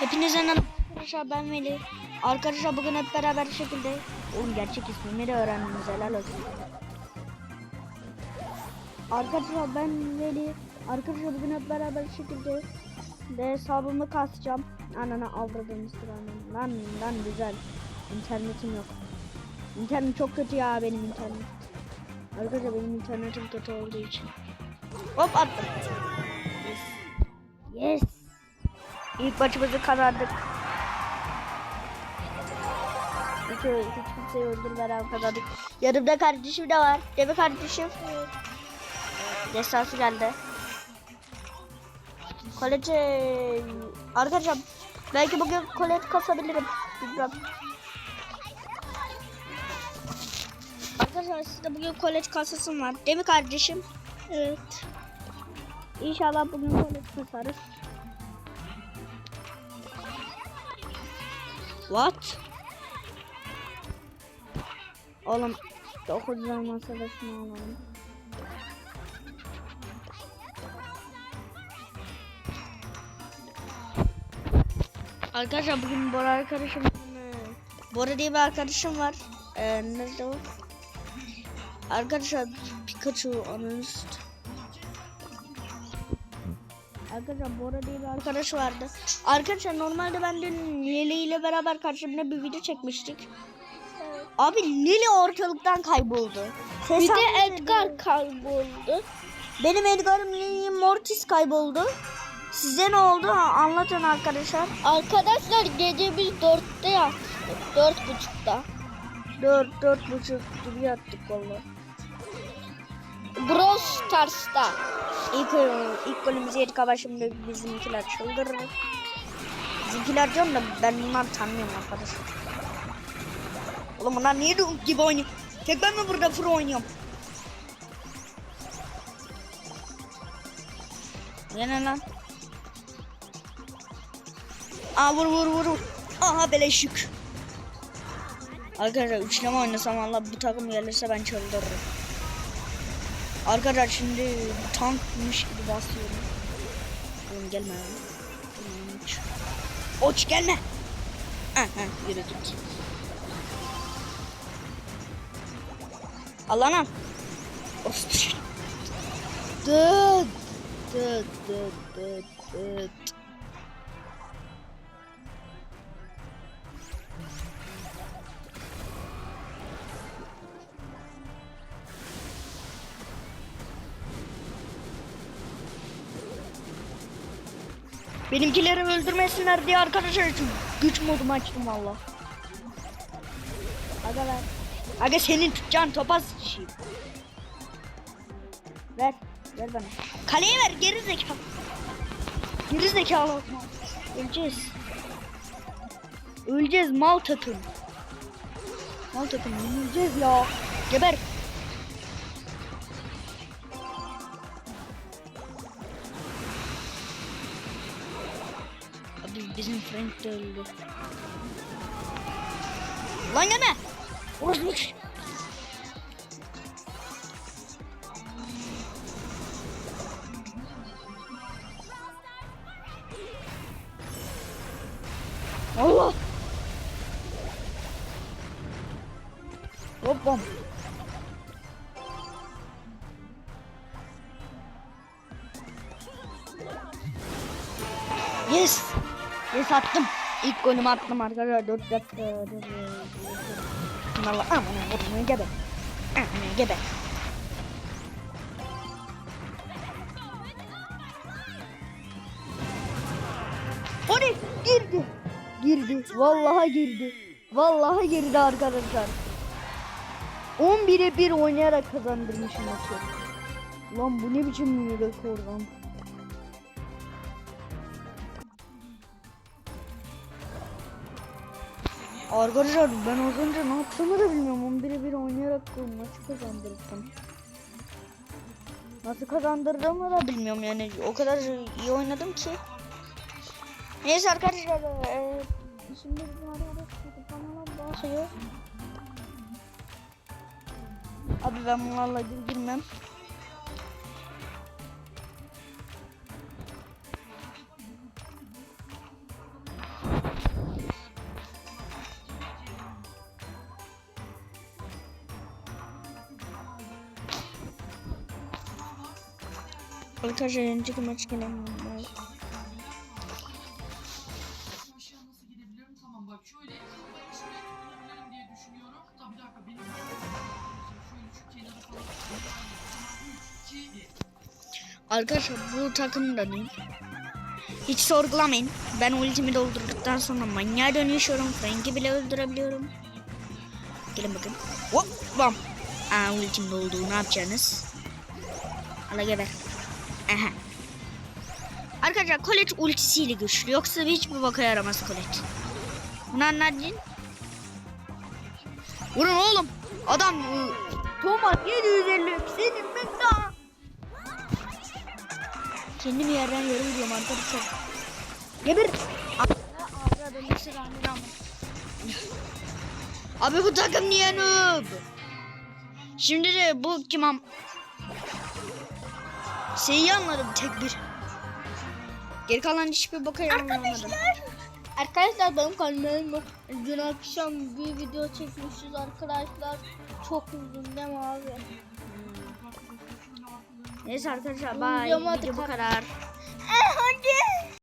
Hepinize merhaba arkadaşlar ben Veli. Arkadaşlar bugün hep beraber şekilde oğlum gerçek ismimi de öğrendiniz helal olsun. Arkadaşlar ben Veli. Arkadaşlar bugün hep beraber şekilde de hesabımı kasacağım. Anana avradığım sıranın. Lan lan güzel. İnternetim yok. İnternet çok kötü ya benim internet. Arkadaşlar benim internetim kötü olduğu için. Hop attım. Yes. Yes. İlk maçımızı kazandık. Hiç, hiç kimseyi öldürmeden kazandık. Yanımda kardeşim de var. Değil mi kardeşim? Destansı geldi. Kolece... Arkadaşlar belki bugün kolet kasabilirim. Bilmem. Arkadaşlar sizde bugün kolet kasasım var. Değil mi kardeşim? Evet. İnşallah bugün kolet kasarız. What? Oğlum 9 zaman sırasını alalım. Arkadaşlar bugün Bora arkadaşım Bora diye bir arkadaşım var. Ee, nerede o? Arkadaşlar Pikachu analiz. Arkadaşlar Bora diye bir arkadaş vardı. Arkadaşlar normalde ben dün Lili ile beraber karşımda bir video çekmiştik. Abi Lili ortalıktan kayboldu. Ses Bir de. Edgar kayboldu. Benim Edgar'ım Lili Mortis kayboldu. Size ne oldu? Anlatın arkadaşlar. Arkadaşlar gece biz dörtte yattık. Dört buçukta. Dört, dört buçuk gibi yattık valla. Brawl Stars'ta. İlk, ilk golümüzü yedik ama şimdi bizimkiler çıldırır. Bizimkiler diyorum da ben bunları tanımıyorum arkadaşlar. Oğlum bunlar niye Dunk gibi oynuyor? Tek ben mi burada pro oynuyorum? Yine lan. Aa vur vur vur vur. Aha beleşik. Arkadaşlar üçleme oynasam valla bu takım gelirse ben çıldırırım. Arkadaşlar şimdi tankmış gibi basıyorum. Oğlum gelme ya. Oç. Gelme. Aha yürü git. Al anam. Of. Dıt. Dıt dıt dıt dıt. Benimkileri öldürmesinler diye arkadaşlar için güç modumu açtım valla. Aga ver. Aga senin tutacağın topa sıçayım. Ver. Ver bana. Kaleye ver geri zekalı. Geri zekalı. Öleceğiz. Öleceğiz mal takım. Mal takım öleceğiz ya. Geber. Bizim friend de öldü. Lan gene. Vurmuş. Allah. Hop bom. Yes. Yes attım. İlk golümü attım arkadaşlar. 4 dakika. Valla aman vurma gebe. Aman gebe. Hadi girdi. Girdi. Vallahi girdi. Vallahi girdi arkadaşlar. 11'e 1 oynayarak kazandırmışım maçı. Lan bu ne biçim bir rekor lan. Arkadaşlar ben az önce ne yaptığımı da bilmiyorum. 11'e 1 oynayarak bu maçı kazandırdım. Nasıl kazandırdığımı da bilmiyorum yani. O kadar iyi oynadım ki. Neyse arkadaşlar. E, şimdi bizim kanala basıyor. Abi ben bunlarla girmem. O zaman 3, 2, 1. Arkadaşlar bu takımda değil. Hiç sorgulamayın. Ben ultimi doldurduktan sonra manyağa dönüşüyorum. Frank'i bile öldürebiliyorum. Gelin bakın. Hop bam. Aa ultim doldu. Ne yapacaksınız? Ala geber. Arkadaşlar Colette ultisiyle güçlü. Yoksa hiçbir boka yaramaz Colette. Bunu anladın? Vurun oğlum. Adam ıı, Thomas 750 senin ben daha. Kendimi yerden yere vuruyorum arkadaşlar. Geber. Abi bu takım niye noob? Şimdi de bu kim am? Şeyi anladım tek bir. Geri kalan hiçbir boka yaranamadım. Arkadaşlar benim kanalım dün akşam bir video çekmişiz arkadaşlar. Çok uzun değil mi abi? Neyse arkadaşlar hadi Video bu kadar.